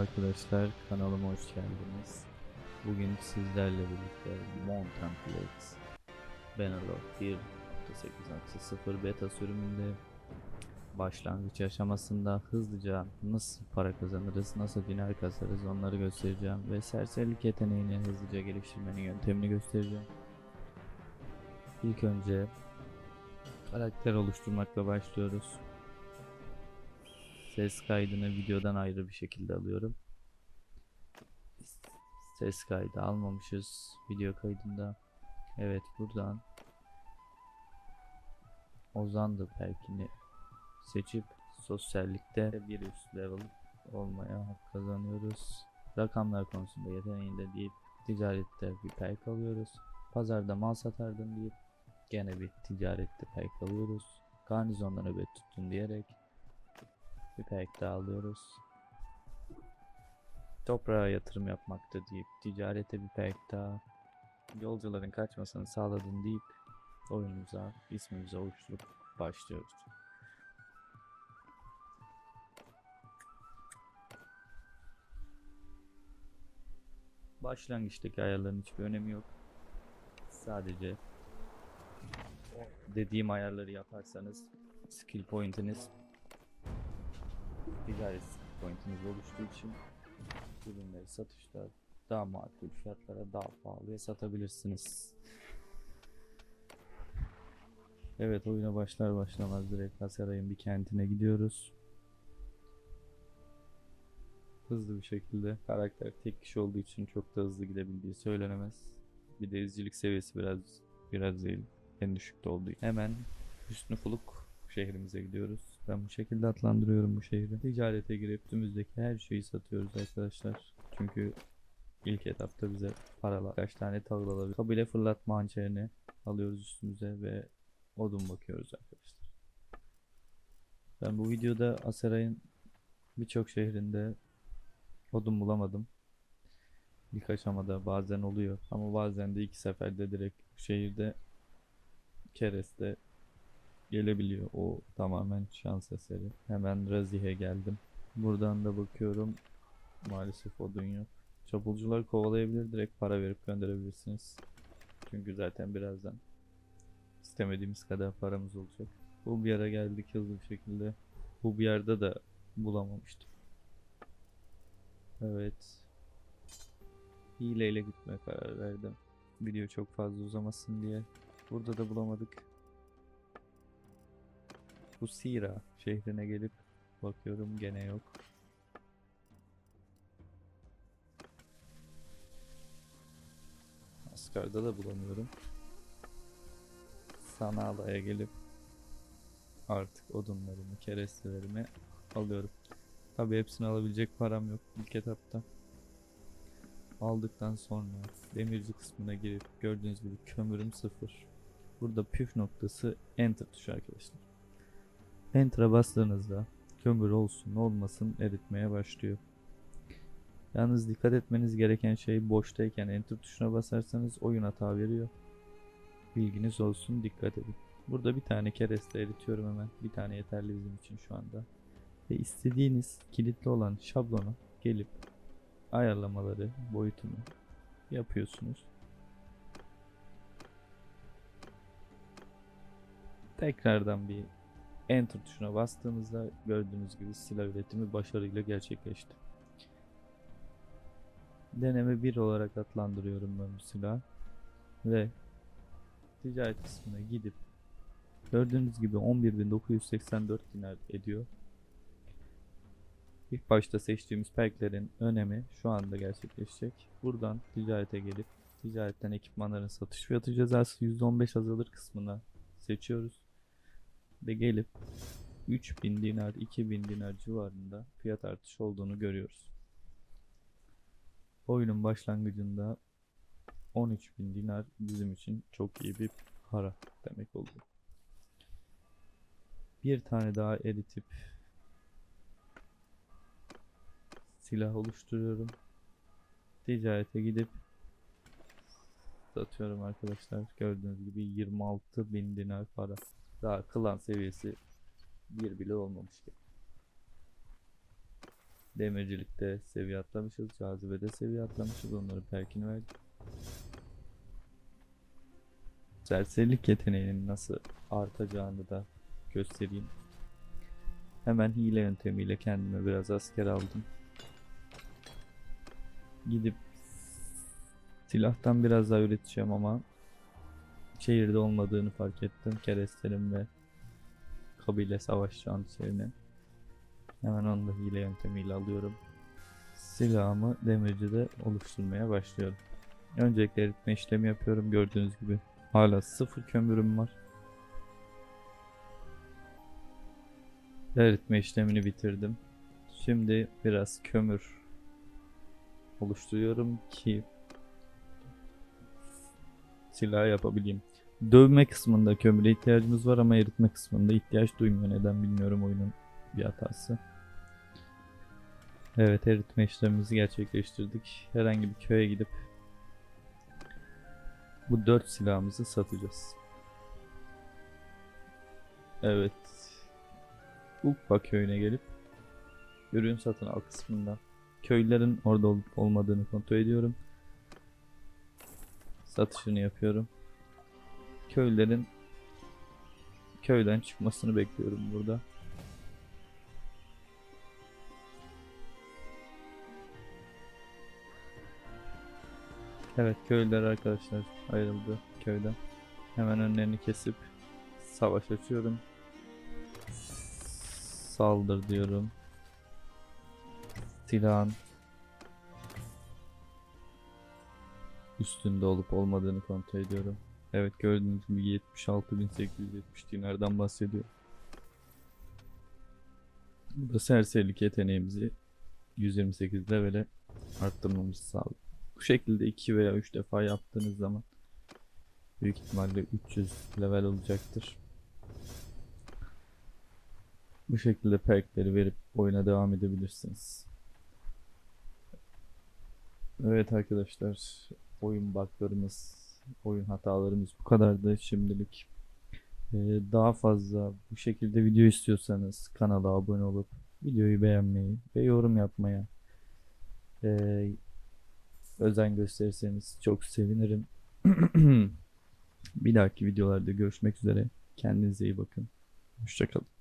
arkadaşlar, kanalıma hoş geldiniz. Bugün sizlerle birlikte Mountain Blades Bannerlord 1.8.0 beta sürümünde başlangıç aşamasında hızlıca nasıl para kazanırız, nasıl diner kasarız onları göstereceğim ve serserilik yeteneğini hızlıca geliştirmenin yöntemini göstereceğim. İlk önce karakter oluşturmakla başlıyoruz. Ses kaydını videodan ayrı bir şekilde alıyorum. Ses kaydı almamışız video kaydında. Evet buradan Ozan'dı belki seçip sosyallikte bir üst level olmaya hak kazanıyoruz. Rakamlar konusunda yeteneğinde deyip ticarette bir perk alıyoruz. Pazarda mal satardım deyip gene bir ticarette perk alıyoruz. Garnizonda nöbet tuttun diyerek bir perk daha alıyoruz. Toprağa yatırım yapmakta deyip ticarete bir perk daha. Yolcuların kaçmasını sağladın deyip oyunumuza, ismimize oluşturup başlıyoruz. Başlangıçtaki ayarların hiçbir önemi yok. Sadece dediğim ayarları yaparsanız skill point'iniz ticaret skill point'iniz oluştuğu için ürünleri satışta daha makul fiyatlara daha pahalıya satabilirsiniz. Evet oyuna başlar başlamaz direkt Hasaray'ın bir kentine gidiyoruz. Hızlı bir şekilde karakter tek kişi olduğu için çok da hızlı gidebildiği söylenemez. Bir de izcilik seviyesi biraz biraz değil en düşükte olduğu. Hemen Hüsnü Fuluk şehrimize gidiyoruz. Ben bu şekilde adlandırıyorum bu şehri. Ticarete girip üstümüzdeki her şeyi satıyoruz arkadaşlar. Çünkü ilk etapta bize paralar kaç tane alabilir. Kabile fırlatma hançerini alıyoruz üstümüze ve odun bakıyoruz arkadaşlar. Ben bu videoda Aseray'ın birçok şehrinde odun bulamadım. Birkaç amada bazen oluyor ama bazen de iki seferde direkt şehirde kereste gelebiliyor. O tamamen şans eseri. Hemen Razih'e geldim. Buradan da bakıyorum. Maalesef odun yok. Çapulcular kovalayabilir. Direkt para verip gönderebilirsiniz. Çünkü zaten birazdan istemediğimiz kadar paramız olacak. Bu bir yere geldik hızlı bir şekilde. Bu bir yerde de bulamamıştım. Evet. Hileyle gitmeye karar verdim. Video çok fazla uzamasın diye. Burada da bulamadık. Bu Sira şehrine gelip bakıyorum gene yok. Asgar'da da bulamıyorum. Sanala'ya gelip artık odunlarımı, kerestelerimi alıyorum. Tabi hepsini alabilecek param yok ilk etapta. Aldıktan sonra demirci kısmına girip gördüğünüz gibi kömürüm sıfır. Burada püf noktası enter tuşu arkadaşlar. Enter'a bastığınızda kömür olsun olmasın eritmeye başlıyor. Yalnız dikkat etmeniz gereken şey boştayken enter tuşuna basarsanız oyun hata veriyor. Bilginiz olsun dikkat edin. Burada bir tane kereste eritiyorum hemen. Bir tane yeterli bizim için şu anda. Ve istediğiniz kilitli olan şablonu gelip ayarlamaları boyutunu yapıyorsunuz. Tekrardan bir Enter tuşuna bastığımızda gördüğünüz gibi silah üretimi başarıyla gerçekleşti. Deneme 1 olarak adlandırıyorum ben bu silahı. Ve ticaret kısmına gidip gördüğünüz gibi 11.984 dinar ediyor. İlk başta seçtiğimiz perklerin önemi şu anda gerçekleşecek. Buradan ticarete gelip ticaretten ekipmanların satış fiyatı cezası %15 azalır kısmına seçiyoruz ve gelip 3000 dinar 2000 dinar civarında fiyat artışı olduğunu görüyoruz. Oyunun başlangıcında 13.000 dinar bizim için çok iyi bir para demek oldu. Bir tane daha eritip silah oluşturuyorum. Ticarete gidip satıyorum arkadaşlar. Gördüğünüz gibi 26.000 dinar para. Daha klan seviyesi bir bile olmamış gibi. Demircilikte seviye atlamışız. Cazibede seviye atlamışız. Onları perkini verdik. Serserilik yeteneğinin nasıl artacağını da göstereyim. Hemen hile yöntemiyle kendime biraz asker aldım. Gidip silahtan biraz daha üreteceğim ama şehirde olmadığını fark ettim. Keresterim ve kabile savaş çantalarını. Hemen onu da hile yöntemiyle alıyorum. Silahımı demircide oluşturmaya başlıyorum. Öncelikle eritme işlemi yapıyorum. Gördüğünüz gibi hala sıfır kömürüm var. Eritme işlemini bitirdim. Şimdi biraz kömür oluşturuyorum ki silah yapabileyim. Dövme kısmında kömüre ihtiyacımız var ama eritme kısmında ihtiyaç duymuyor. Neden bilmiyorum oyunun bir hatası. Evet eritme işlemimizi gerçekleştirdik. Herhangi bir köye gidip bu dört silahımızı satacağız. Evet. Ukba köyüne gelip ürün satın al kısmında köylerin orada olup olmadığını kontrol ediyorum. Satışını yapıyorum. Köylerin köyden çıkmasını bekliyorum burada. Evet köylüler arkadaşlar ayrıldı köyden. Hemen önlerini kesip savaş açıyorum. Saldır diyorum. Silahın üstünde olup olmadığını kontrol ediyorum. Evet gördüğünüz gibi 76.870 dinardan bahsediyor. Bu da serserilik yeteneğimizi 128 levele arttırmamızı sağlıyor. Bu şekilde 2 veya 3 defa yaptığınız zaman büyük ihtimalle 300 level olacaktır. Bu şekilde perkleri verip oyuna devam edebilirsiniz. Evet arkadaşlar oyun buglarımız, oyun hatalarımız bu kadardı şimdilik. Ee, daha fazla bu şekilde video istiyorsanız kanala abone olup videoyu beğenmeyi ve yorum yapmaya ee, özen gösterirseniz çok sevinirim. Bir dahaki videolarda görüşmek üzere. Kendinize iyi bakın. Hoşçakalın.